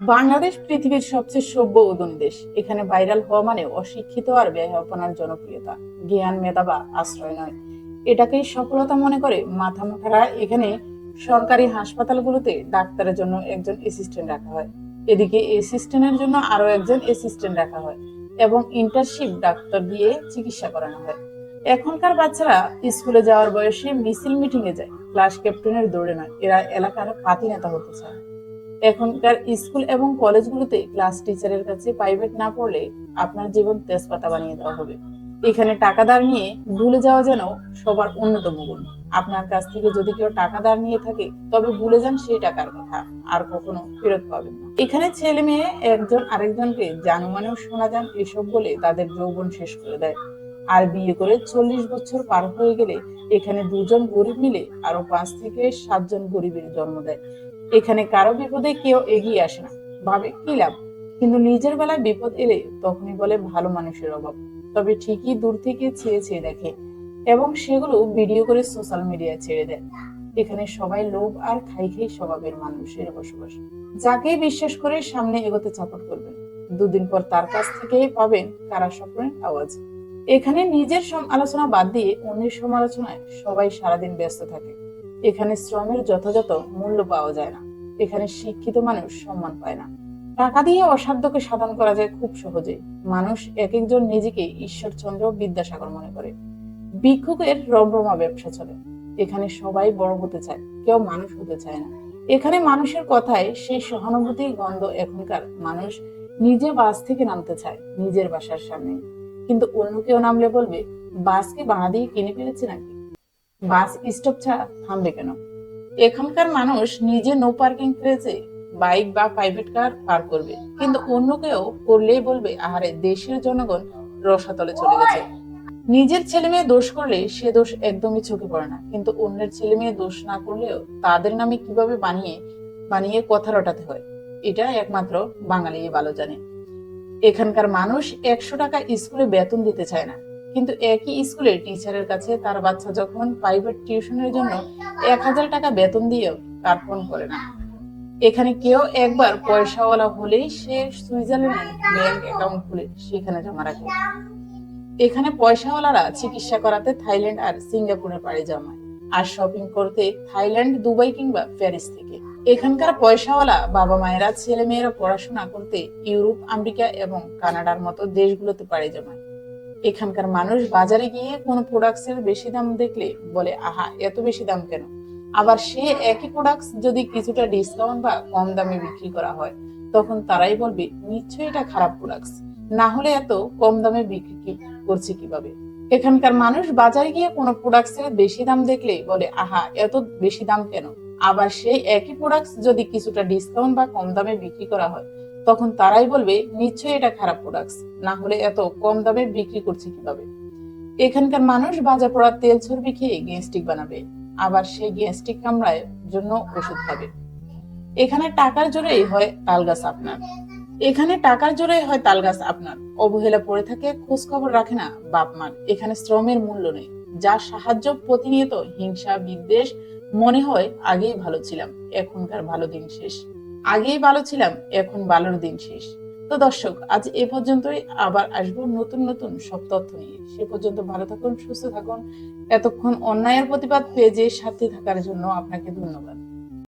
বাংলাদেশ পৃথিবীর সবচেয়ে সভ্য ধনী দেশ। এখানে ভাইরাল হওয়া মানে অশিক্ষিত আর ব্যয়াপনার জনপ্রিয়তা। জ্ঞান, মেধা বা আশ্রয় নয়। এটাকেই সফলতা মনে করে মাথা মুখারা এখানে সরকারি হাসপাতালগুলোতে ডাক্তারের জন্য একজন অ্যাসিস্ট্যান্ট রাখা হয়। এদিকে অ্যাসিস্ট্যান্টের জন্য আরও একজন অ্যাসিস্ট্যান্ট রাখা হয় এবং ইন্টার্নশিপ ডাক্তার দিয়ে চিকিৎসা করানো হয়। এখনকার বাচ্চারা স্কুলে যাওয়ার বয়সে মিছিল মিটিংয়ে যায়। ক্লাস ক্যাপ্টেনের দৌড়ে নয়। এরা এলাকার পাতি নেতা হতে চায়। এখনকার স্কুল এবং কলেজগুলোতে ক্লাস টিচারের কাছে প্রাইভেট না পড়লে আপনার জীবন তেজপাতা বানিয়ে দেওয়া হবে। এখানে টাকা ধার নিয়ে ভুলে যাওয়া যেন সবার অন্যতম গুণ। আপনার কাছ থেকে যদি কেউ টাকা ধার নিয়ে থাকে, তবে ভুলে যান সেই টাকার কথা, আর কখনো ফেরত পাবেন না। এখানে ছেলে মেয়ে একজন আরেকজনকে জানুমানেও শোনা যান, এসব বলে তাদের যৌবন শেষ করে দেয়। আর বিয়ে করে চল্লিশ বছর পার হয়ে গেলে এখানে দুজন গরিব মিলে আরও পাঁচ থেকে সাতজন গরিবের জন্ম দেয়। এখানে কারও বিপদে কেউ এগিয়ে আসে না। ভাবে কি লাভ? কিন্তু নিজের বেলায় বিপদ এলে তখনই বলে ভালো মানুষের অভাব। তবে ঠিকই দূর থেকে ছেয়ে ছেয়ে দেখে এবং সেগুলো ভিডিও করে সোশ্যাল মিডিয়ায় ছেড়ে দেয়। এখানে সবাই লোভ আর খাই খাই স্বভাবের মানুষের বসবাস। যাকে বিশ্বাস করে সামনে এগোতে চাপট করবেন দুদিন পর তার কাছ থেকে পাবেন কারা স্বপ্নের আওয়াজ। এখানে নিজের আলোচনা বাদ দিয়ে অন্যের সমালোচনায় সবাই সারাদিন ব্যস্ত থাকে। এখানে শ্রমের যথাযথ মূল্য পাওয়া যায় না। এখানে শিক্ষিত মানুষ সম্মান পায় না। টাকা দিয়ে অসাধ্যকে সাধন করা যায় খুব সহজেই মানুষ এক একজন নিজেকে ঈশ্বরচন্দ্র বিদ্যাসাগর মনে করে। ভিক্ষুকের রমরমা ব্যবসা চলে। এখানে সবাই বড় হতে চায়, কেউ মানুষ হতে চায় না। এখানে মানুষের কথায় সেই সহানুভূতির গন্ধ এখনকার মানুষ নিজে বাস থেকে নামতে চায়, নিজের বাসার সামনে। কিন্তু অন্য কেউ নামলে বলবে, বাসকে ভাড়া দিয়ে কিনে ফেলেছে নাকি? বাস স্টপ ছাড়া থামবে কেন? এখানকার মানুষ নিজে নো পার্কিং করেছে বাইক বা প্রাইভেট কার পার করবে। কিন্তু অন্য কেউ করলেই বলবে, আহারে, দেশের জনগণ রসাতলে চলে গেছে। নিজের ছেলে মেয়ে দোষ করলে সে দোষ একদমই চোখে পড়ে না। কিন্তু অন্যের ছেলে মেয়ে দোষ না করলেও তাদের নামে কীভাবে বানিয়ে বানিয়ে কথা রটাতে হয়, এটা একমাত্র বাঙালি ভালো জানে। এখানকার মানুষ একশো টাকা স্কুলে বেতন দিতে চায় না। কিন্তু একই স্কুলের টিচারের কাছে তার বাচ্চা যখন প্রাইভেট টিউশনের জন্য এক হাজার টাকা বেতন দিয়েও কার্পণ করে না এখানে কেউ একবার পয়সাওয়ালা হলেই সে সুইজারল্যান্ডে ব্যাংক অ্যাকাউন্ট খুলে সেখানে জমা রাখে। এখানে পয়সাওয়ালারা চিকিৎসা করাতে থাইল্যান্ড আর সিঙ্গাপুরে পাড়ি জমায় আর শপিং করতে থাইল্যান্ড, দুবাই কিংবা প্যারিস থেকে। এখানকার পয়সাওয়ালা বাবা মায়েরা ছেলে মেয়েরা পড়াশোনা করতে ইউরোপ, আমেরিকা এবং কানাডার মতো দেশগুলোতে পাড়ি জমায়। এখানকার মানুষ বাজারে গিয়ে কোনো প্রোডাক্টসের বেশি দাম দেখলে বলে, আহা, এত বেশি দাম কেন? আবার সে একই প্রোডাক্টস যদি কিছুটা ডিসকাউন্ট বা কম দামে বিক্রি করা হয়, তখন তারাই বলবে, নিশ্চয়ই এটা খারাপ প্রোডাক্টস না হলে এত কম দামে বিক্রি করছে কীভাবে? এখানকার মানুষ বাজারে গিয়ে কোনো প্রোডাক্টসের বেশি দাম দেখলে বলে, আহা, এত বেশি দাম কেন? আবার সেই একই প্রোডাক্টস যদি কিছুটা ডিসকাউন্ট বা কম দামে বিক্রি করা হয় তখন তারাই বলবে, নিশ্চয়ই এটা খারাপ প্রোডাক্টস না হলে এত কম দামে বিক্রি করছে কীভাবে? এখানকার মানুষ বাজা পড়া তেল চর্বি খেয়ে গ্যাস্ট্রিক বানাবে, আবার সেই গ্যাস্ট্রিক কামড়ায় জন্য ওষুধ খাবে। এখানে টাকার জোরেই হয় তালগাছ আপনার। এখানে টাকার জোরে হয় তাল গাছ আপনার। অবহেলা পড়ে থাকে খোঁজ খবর রাখে না বাপ মার। এখানে শ্রমের মূল্য নেই। যার সাহায্য প্রতিনিয়ত হিংসা, বিদ্বেষ, মনে হয় আগেই ভালো ছিলাম, এখনকার ভালো দিন শেষ। আগেই ভালো ছিলাম, এখন ভালোর দিন শেষ। তো দর্শক, আজ এ পর্যন্তই, আবার আসব নতুন নতুন সব তথ্য নিয়ে। সে পর্যন্ত ভালো থাকুন, সুস্থ থাকুন। এতক্ষণ অন্যায়ের প্রতিবাদ পেজে সাথে থাকার জন্য আপনাকে ধন্যবাদ।